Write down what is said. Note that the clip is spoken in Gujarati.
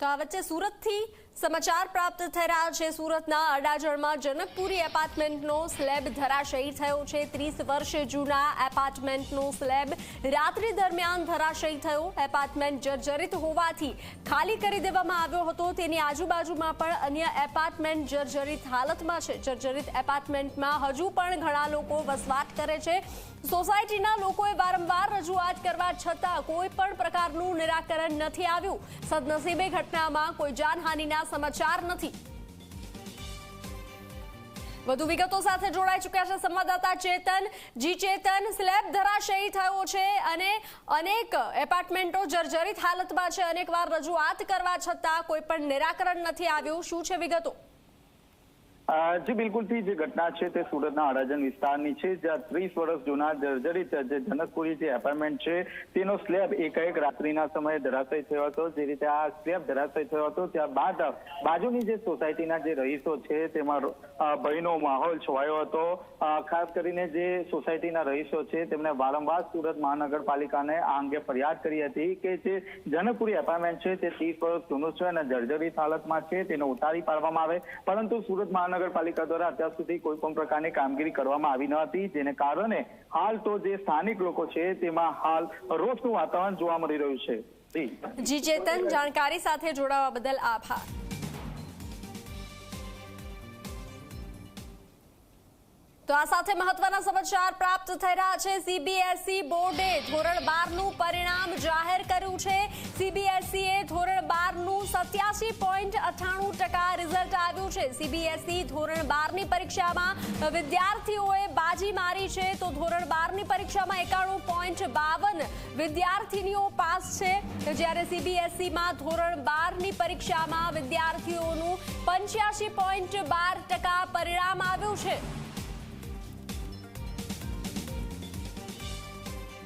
તો આ વચ્ચે સુરતથી સમાચાર પ્રાપ્ત થઈ રહ્યા છે સુરતના અડાજણમાં. જનકપુરી એપાર્ટમેન્ટનો સ્લેબ ધરાશયી થયો છે. ત્રીસ વર્ષ જૂના એપાર્ટમેન્ટનો સ્લેબ રાત્રિ દરમિયાન ધરાશયી થયો. એપાર્ટમેન્ટ જર્જરિત હોવાથી ખાલી કરી દેવામાં આવ્યો હતો. તેની આજુબાજુમાં પણ અન્ય એપાર્ટમેન્ટ જર્જરિત હાલતમાં છે. જર્જરિત એપાર્ટમેન્ટમાં હજુ પણ ઘણા લોકો વસવાટ કરે છે. સોસાયટીના લોકોએ વારંવાર રજૂઆત કરવા છતાં કોઈ પણ પ્રકારનું નિરાકરણ નથી આવ્યું. સદનસીબે ઘટનામાં કોઈ જાનહાનિના સમાચાર નથી. વધુ વિગતો સાથે જોડાઈ ચૂક્યા છે સંવાદદાતા ચેતન. જી ચેતન, સ્લેબ ધરાશયી થયો છે અને અનેક એપાર્ટમેન્ટો જર્જરિત હાલતમાં છે. અનેક વાર રજૂઆત કરવા છતાં કોઈ પણ નિરાકરણ નથી આવ્યું. શું છે વિગતો? જી બિલકુલથી જે ઘટના છે તે સુરતના અડાજણ વિસ્તારની છે, જ્યાં ત્રીસ વર્ષ જૂના જર્જરિત, જે જનકપુરી જે એપાર્ટમેન્ટ છે, તેનો સ્લેબ એકાએક રાત્રિના સમયે ધરાશય થયો હતો. જે રીતે આ સ્લેબ ધરાશય થયો હતો ત્યારબાદ બાજુની જે સોસાયટીના જે રહીશો છે, તેમાં ભયનો માહોલ છવાયો હતો. ખાસ કરીને જે સોસાયટીના રહીશો છે, તેમણે વારંવાર સુરત મહાનગરપાલિકાને આ અંગે ફરિયાદ કરી હતી કે જે જનકપુરી એપાર્ટમેન્ટ છે, તે ત્રીસ વર્ષ જૂનું છે અને જર્જરિત હાલતમાં છે, તેને ઉતારી પાડવામાં આવે. પરંતુ સુરત મહાનગરપાલિકા દ્વારા અત્યાર સુધી કોઈ પણ પ્રકારની કામગીરી કરવામાં આવી ન હતી, જેને કારણે હાલ તો જે સ્થાનિક લોકો છે, તેમાં હાલ રોષનું વાતાવરણ જોવા મળી રહ્યું છે. જી. ચેતન, જાણકારી સાથે જોડાવા બદલ આભાર. તો આ સાથે મહત્વના સમાચાર પ્રાપ્ત થઈ રહ્યા છે. સીબીએસઈ બોર્ડે ધોરણ બારનું પરિણામ જાહેર કર્યું છે. સીબીએસઈએ ધોરણ બારનું સત્યાસી પોઈન્ટ અઠ્ઠાણું ટકા રિઝલ્ટ આવ્યું છે. સીબીએસઈ ધોરણ બારની પરીક્ષામાં વિદ્યાર્થીઓએ બાજી મારી છે તો ધોરણ બારની પરીક્ષામાં એકાણું પોઈન્ટ બાવન વિદ્યાર્થીનીઓ પાસ છે. જ્યારે સીબીએસઈમાં ધોરણ બારની પરીક્ષામાં વિદ્યાર્થીઓનું પંચ્યાસી પોઈન્ટ બાર ટકા પરિણામ આવ્યું છે.